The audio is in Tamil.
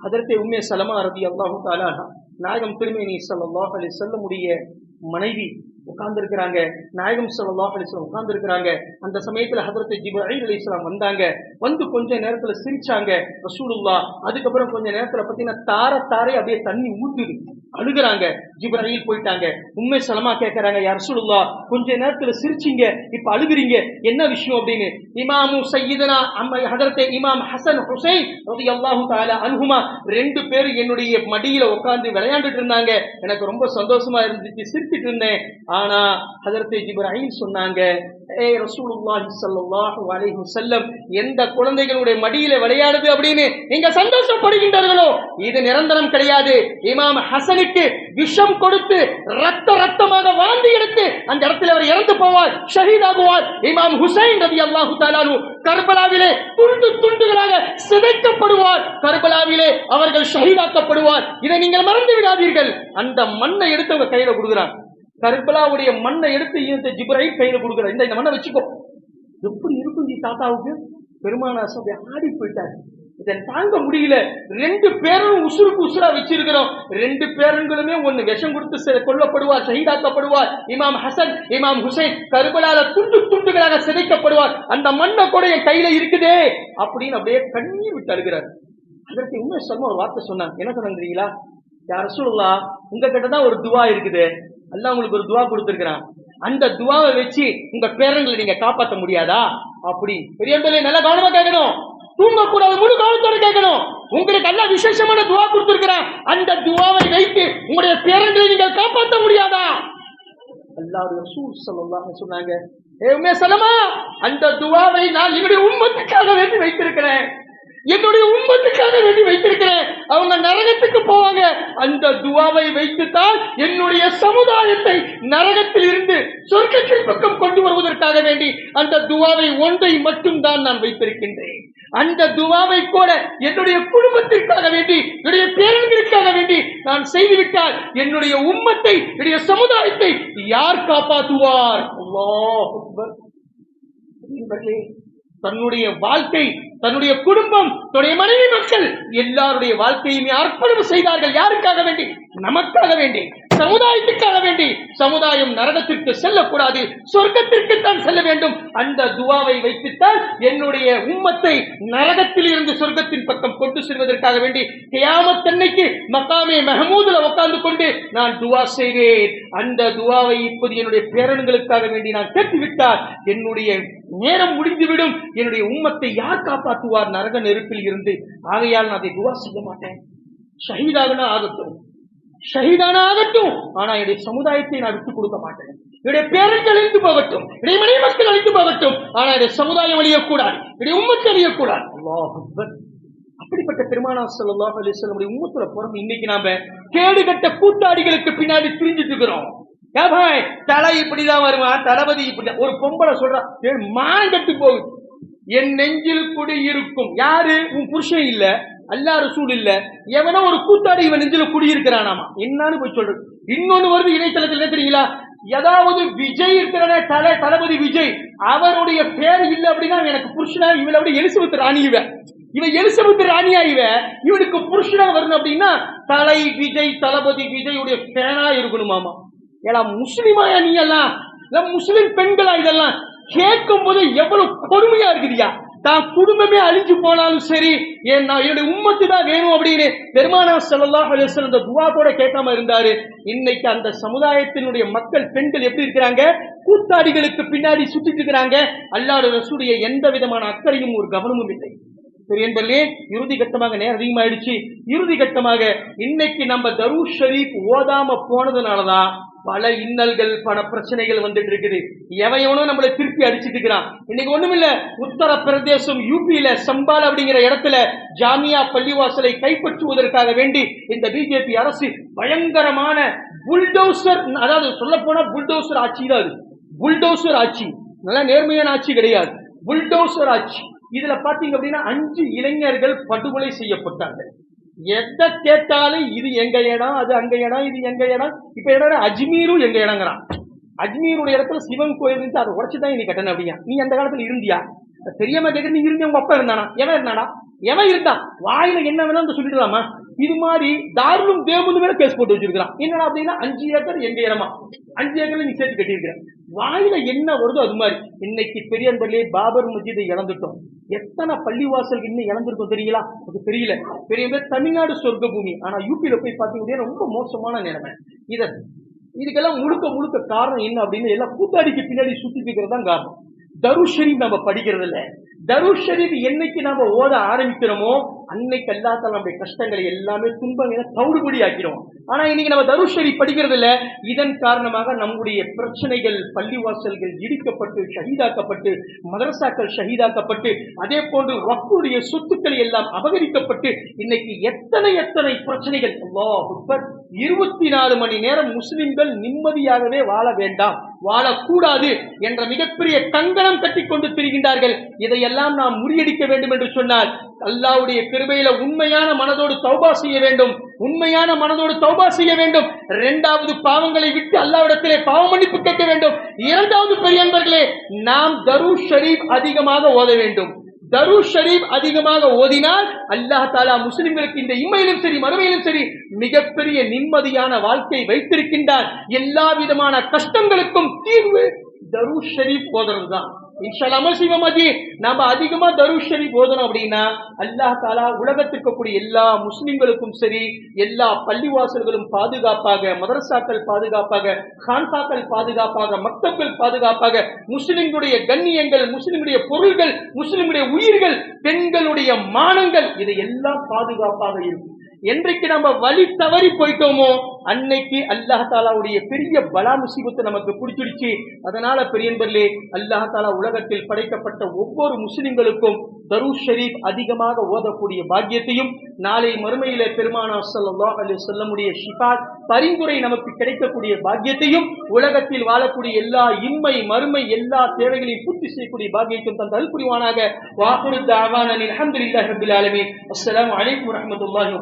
அதற்கு உண்மை சலமா ரதி அல்லாஹு தாலா நாயகம் திருமேனி சல்லாஹ் அலி செல்லமுடைய மனைவி உட்கார்ந்து இருக்கிறாங்க நாயகம் ஸல்லல்லாஹு அலைஹி வஸல்லம் உட்கார்ந்து இருக்கிறாங்க அந்த சமயத்துல ஹதரத் அலி இஸ்லாம் வந்தாங்க. வந்து கொஞ்ச நேரத்துல சிரிச்சாங்க. ரசூலுல்லா அதுக்கப்புறம் கொஞ்ச நேரத்துல பாத்தீங்கன்னா தார தாரே அப்படியே தண்ணி ஊத்துது. அழுகுறாங்க. ஜிப்ரீல் போயிட்டாங்க. உண்மை சலமா கேட்கறாங்க யார் ரசூலுல்லாஹ் கொஞ்ச நேரத்துல சிரிச்சீங்க. இப்ப அழுகுறீங்க. என்ன விஷயம் அப்படின்னு? இமாமு சையீதனா அம்மா ஹதரத்தை இமாம் ஹசன் ஹுசைன் ரலியல்லாஹு தாலா அன்ஹுமா ரெண்டு பேரும் என்னுடைய மடியில உட்கார்ந்து விளையாண்டுட்டு இருந்தாங்க. எனக்கு ரொம்ப சந்தோஷமா இருந்துச்சு. சிரிச்சிட்டு இருந்தேன். ஆனா ஹதரத் ஜிப்ராஹிம் சொன்னாங்க ஏ ரசூலுல்லாஹி ஸல்லல்லாஹு அலைஹி வஸல்லம் எந்த குழந்தைகளுடைய மடியில விளையாடுது அப்படின்னு நீங்க சந்தோஷப்படுகின்றீர்களோ? இது நிரந்தரம் கிடையாது. இமாம் ஹசனுக்கு விஷம் கொடுத்து ரத்த ரத்தமாக வாழ்ந்து எடுத்து அந்த இடத்துல அவர் இறந்து போவார் ஷஹீதாகுவார் இமாம் ஹுசைன் ரதி அல்லாஹு தாலானு கர்பலாவிலே துண்டு துண்டுகளாக சிதைக்கப்படுவார். கர்பலாவிலே அவர்கள் ஷஹீதாக்கப்படுவார். இதை நீங்கள் மறந்து விடாதீர்கள். அந்த மண்ணை எடுத்து அவங்க கையில கொடுக்குறாங்க. கருபலாவுடைய மண்ணை எடுத்து இந்த ஜிப்ராஹிம் கையில கொடுக்குற இந்த இந்த மண்ணை வச்சுக்கோ. எப்படி இருக்கும் ஜி தாத்தாவுக்கு? பெருமான சபை ஆடி போயிட்டாரு. இதை தாங்க முடியல. ரெண்டு பேரும் உசுருக்கு உசுரா வச்சிருக்கிறோம். ரெண்டு பேருங்களுமே ஒன்னு விஷம் கொடுத்து செ- கொல்லப்படுவார் ஷஹீதாக்கப்படுவார் இமாம் ஹசன் இமாம் ஹுசைன் கருபலால துண்டு துண்டுகளாக சிதைக்கப்படுவார். அந்த மண்ணை கூட என் கையில இருக்குதே அப்படின்னு அப்படியே கண்ணீர் விட்டு அழுகிறார். அதற்கு இன்னும் சொல்ல ஒரு வார்த்தை சொன்னாங்க என்ன சொன்னாங்க தெரியுங்களா? யார் சொல்லலாம் உங்ககிட்ட தான் ஒரு துவா இருக்குது. அல்ல உங்களுக்கு ஒரு துவா கொடுத்துருக்கிறான். அந்த துவாவை வச்சு உங்க பேரங்களை நீங்க காப்பாற்ற முடியாதா? அப்படி. பெரியவர்களே நல்லா கவனமா கேட்கணும். தூங்க கூடாது முழு கவனத்தோட கேட்கணும். உங்களுக்கு நல்ல விசேஷமான துவா கொடுத்திருக்கிறான். அந்த துவாவை வைத்து உங்களுடைய பேரங்களை நீங்கள் காப்பாற்ற முடியாதா? அல்லாஹ் ரசூல் சொல்லலாம் சொன்னாங்க ஏ உம்மே சலமா அந்த துவாவை நான் என்னுடைய உம்மத்துக்காக வேண்டி வைத்திருக்கிறேன். என்னுடைய உம்மத்துக்காக வேண்டி வைத்திருக்கிறேன். அவங்க நரகத்துக்கு போவாங்க. அந்த துவாவை வைத்துத்தான் என்னுடைய சமுதாயத்தை நரகத்தில் இருந்து சொர்க்கத்தின் பக்கம் கொண்டு வருவதற்காக வேண்டி அந்த துவாவை ஒன்றை மட்டும் தான் நான் வைத்திருக்கின்றேன். அந்த துவாவை கூட என்னுடைய குடும்பத்திற்காக வேண்டி என்னுடைய பேரன்களுக்காக வேண்டி நான் செய்துவிட்டால் என்னுடைய உம்மத்தை என்னுடைய சமுதாயத்தை யார் காப்பாற்றுவார்? தன்னுடைய வாழ்க்கை தன்னுடைய குடும்பம் தன்னுடைய மனைவி மக்கள் எல்லாருடைய வாழ்க்கையுமே அர்ப்பணம் செய்தார்கள்? யாருக்காக வேண்டி? நமக்காக வேண்டி. சமுதாயத்துக்காக வேண்டி சமுதாயம் நரகத்திற்கு செல்லக்கூடாது சொர்க்கத்திற்கு தான் செல்ல வேண்டும். அந்த துவாவை வைத்துத்தான் என்னுடைய உம்மத்தை நரகத்தில் இருந்து சொர்க்கத்தின் பக்கம் கொண்டு செல்வதற்காக வேண்டி கியாமத்தன்னைக்கு மக்காமே மெஹமூதுல உட்கார்ந்து கொண்டு நான் துவா செய்வேன் அந்த துவாவை இப்போது என்னுடைய பேரன்களுக்காக வேண்டி நான் கேட்டுவிட்டால் என்னுடைய நேரம் முடிந்துவிடும். என்னுடைய உம்மத்தை யார் காப்பாற்றுவார்? நரக நெருப்பில் இருந்து. ஆகையால் நான் அதை துவா செய்ய மாட்டேன். ஷஹீதாகனா ஆகட்டும். ஷஹீதான ஆகட்டும் ஆனா என்னுடைய சமுதாயத்தை நான் விட்டுக் கொடுக்க மாட்டேன். என்னுடைய பேரன்கள் அழிந்து போகட்டும். என்னுடைய மனை மக்கள் அழிந்து போகட்டும். ஆனா என்னுடைய சமுதாயம் அழியக்கூடாது. என்னுடைய உம்மத்து அழியக்கூடாது. அப்படிப்பட்ட பெருமானா ஸல்லல்லாஹு சொல்ல முடியும் உம்மத்துல பிறந்து இன்னைக்கு நாம கேடு கட்ட கூட்டாளிகளுக்கு பின்னாடி திரிஞ்சிட்டு இருக்கிறோம். ஏன் பாய், தலை இப்படிதான் வருவான் தளபதி இப்படி ஒரு பொம்பளை சொல்றா "ஏய், மானம் கட்டு போகுது. என் நெஞ்சில் குடி இருக்கும் யாரு? உன் புருஷன் இல்ல. அல்லா ரசூல் இல்ல. எவனோ ஒரு கூத்தாடி இவன் நெஞ்சில குடியிருக்கிறானாமா? என்னன்னு போய் சொல்றது. இன்னொன்னு வருது இணையதளத்தில் என்ன தெரியுங்களா? ஏதாவது விஜய் இருக்கிறன தலை தளபதி விஜய். அவருடைய பேர் இல்ல அப்படின்னா எனக்கு புருஷனா இவளை விட எலிசபெத் ராணி இவன். எலிசபெத் ராணியா இவ இவனுக்கு புருஷனா வரணும் அப்படின்னா தலை விஜய் தளபதி விஜயுடைய பேனா இருக்கணுமாமா? ஏடா முஸ்லிமாயா நீ எல்லாம் முஸ்லிம் பெண்களா இதெல்லாம்? கேட்கும் போது எவ்வளவு கொடுமையா இருக்குதுயா? தான் குடும்பமே அழிஞ்சு போனாலும் சரி என் நான் என்னுடைய உம்மத்து தான் வேணும் அப்படின்னு பெருமானா செல்லல்லாஹ் அலைஹி துவா கூட கேட்காம இருந்தாரு. இன்னைக்கு அந்த சமுதாயத்தினுடைய மக்கள் பெண்கள் எப்படி இருக்கிறாங்க? கூத்தாடிகளுக்கு பின்னாடி சுத்திட்டு இருக்கிறாங்க. அல்லாறு ரசூடைய எந்த விதமான அக்கறையும் ஒரு கவனமும் இல்லை. சரி என்பதிலே இறுதி கட்டமாக நேரம் அதிகமாயிடுச்சு. இறுதி கட்டமாக இன்னைக்கு நம்ம தரூஸ் ஷரீப் ஓதாம போனதுனாலதான் பல இன்னல்கள் பல பிரச்சனைகள் வந்துட்டு இருக்குது. எவன் எவனோ நம்மளை திருப்பி அடிச்சிட்டு இருக்கிறான். இன்னைக்கு ஒண்ணுமில்ல உத்தரப்பிரதேசம் யூபியில சம்பால் அப்படிங்கிற இடத்துல ஜாமியா பள்ளிவாசலை கைப்பற்றுவதற்காக வேண்டி இந்த பிஜேபி அரசு பயங்கரமான புல்டோசர் அதாவது சொல்ல போனா புல்டோசர் ஆட்சி தான் அது. புல்டோசர் ஆட்சி. நல்லா நேர்மையான ஆட்சி கிடையாது. புல்டோசர் ஆட்சி. இதுல பாத்தீங்க அப்படின்னா அஞ்சு இளைஞர்கள் படுகொலை செய்யப்பட்டாங்க. எதை கேட்டாலும் இது எங்க இடம் அது அங்க இடம் இது எங்க இடம்? இப்ப இடம் அஜ்மீரும் எங்க இடங்கிறான் அஜ்மீருடைய இடத்துல சிவன் கோயில் இருந்து அதை உடச்சுதான் நீ கட்டணும் அப்படியா? நீ அந்த காலத்துல இருந்தியா? தெரியாம கேட்க நீ இருந்த உங்க அப்பா இருந்தானா? எவன் இருந்தானா? எவன் இருந்தான்? வாயில என்ன வேணாலும் சொல்லிடலாமா இது மாதிரி தாராளம் தேவந்து மேல கேஸ் போட்டு வச்சிருக்கான் என்னடா அப்படின்னா அஞ்சு ஏக்கர் எங்க இடமா அஞ்சு ஏக்கர்ல நீ சேர்த்து கட்டியிருக்கிற. வாயில என்ன வருதோ அது மாதிரி. இன்னைக்கு பெரியன்பர்களே பாபர் மஸ்ஜிதை இழந்துட்டோம். எத்தனை பள்ளிவாசல் இன்னும் இழந்திருக்கும் தெரியல அது தெரியல. பெரிய பேர் தமிழ்நாடு சொர்க்க பூமி ஆனா யூபியில போய் பாத்தீங்கன்னா ரொம்ப மோசமான நிலைமை. இதை இதுக்கெல்லாம் முழுக்க முழுக்க காரணம் என்ன அப்படின்னு எல்லாம் கூத்தாடிக்கு பின்னாடி சுத்திட்டு இருக்கிறது தான் காரணம் தருஷனி நம்ம படிக்கிறது இல்லை தருஷ் ஷரீப் என்னைக்கு நாம ஓத ஆரம்பிக்கிறோமோ அன்னைக்கு அல்லாத்தால நம்முடைய கஷ்டங்களை எல்லாமே துன்பங்களை தவிடுபடி ஆக்கிறோம் ஆனா இன்னைக்கு நம்ம தருஷ் ஷரீப் படிக்கிறது இல்ல இதன் காரணமாக நம்முடைய பிரச்சனைகள் பள்ளிவாசல்கள் இடிக்கப்பட்டு ஷஹீதாக்கப்பட்டு மதரசாக்கள் ஷஹீதாக்கப்பட்டு அதே போன்று வக்குடைய சொத்துக்கள் எல்லாம் அபகரிக்கப்பட்டு இன்னைக்கு எத்தனை எத்தனை பிரச்சனைகள்? இருபத்தி நாலு மணி நேரம் முஸ்லிம்கள் நிம்மதியாகவே வாழ வேண்டாம் வாழக்கூடாது என்ற மிகப்பெரிய கங்கணம் கட்டி கொண்டு திரிகின்றார்கள். இதையெல்லாம் நாம் முறியடிக்க வேண்டும் என்று சொன்னால் அல்லாவுடைய கிருபையில உண்மையான மனதோடு தௌபா செய்ய வேண்டும் உண்மையான மனதோடு தௌபா செய்ய வேண்டும். இரண்டாவது பாவங்களை விட்டு அல்லாவிடத்திலே பாவ மன்னிப்பு கேட்க வேண்டும். இரண்டாவது பெரியன்பர்களே நாம் தரு ஷரீப் அதிகமாக ஓத வேண்டும். தருஷ் ஷரீப் அதிகமாக ஓதினால் அல்லாஹ் தாலா முஸ்லிம்களுக்கு இந்த இம்மையிலும் சரி மறுமையிலும் சரி மிகப்பெரிய நிம்மதியான வாழ்க்கை வைத்திருக்கின்றார். எல்லா விதமான கஷ்டங்களுக்கும் தீர்வு தருஷ் ஷரீப் ஓதுறது தான் இன்ஷால்லா அமல் செய்வோம் அஜி நாம அதிகமா தருஷனி போதணும் அப்படின்னா அல்லாஹ் தாலா உலகத்தில் இருக்கக்கூடிய எல்லா முஸ்லிம்களுக்கும் சரி எல்லா பள்ளிவாசல்களும் பாதுகாப்பாக மதரசாக்கள் பாதுகாப்பாக கான்பாக்கள் பாதுகாப்பாக மக்தப்கள் பாதுகாப்பாக முஸ்லிம்களுடைய கண்ணியங்கள் முஸ்லிம்களுடைய பொருள்கள் முஸ்லிம்களுடைய உயிர்கள் பெண்களுடைய மானங்கள் இது எல்லாம் பாதுகாப்பாக இருக்கும். என்றைக்கு நம்ம வழி தவறி போயிட்டோமோ அன்னைக்கு அல்லாஹ் தாலாவுடைய பெரிய பலா முசீபத்தை நமக்கு பிடிச்சிடுச்சு. அதனால பெரியன்பர்லே அல்லாஹ் தாலா உலகத்தில் படைக்கப்பட்ட ஒவ்வொரு முஸ்லிம்களுக்கும் தருஷ் ஷரீப் அதிகமாக ஓதக்கூடிய பாக்கியத்தையும் நாளை மறுமையில பெருமானா ஸல்லல்லாஹு அலைஹி சொல்லமுடைய ஷிஃபாத் பரிந்துரை நமக்கு கிடைக்கக்கூடிய பாக்கியத்தையும் உலகத்தில் வாழக்கூடிய எல்லா இம்மை மறுமை எல்லா தேவைகளையும் பூர்த்தி செய்யக்கூடிய பாக்கியத்தையும் தன் தல் புரிவானாக. வாக்குறு தாவான அல்ஹம்துலில்லாஹி ரப்பில் அஸ்லாம் அஸ்ஸலாமு அலைக்கும் வரஹ்மத்துல்லாஹி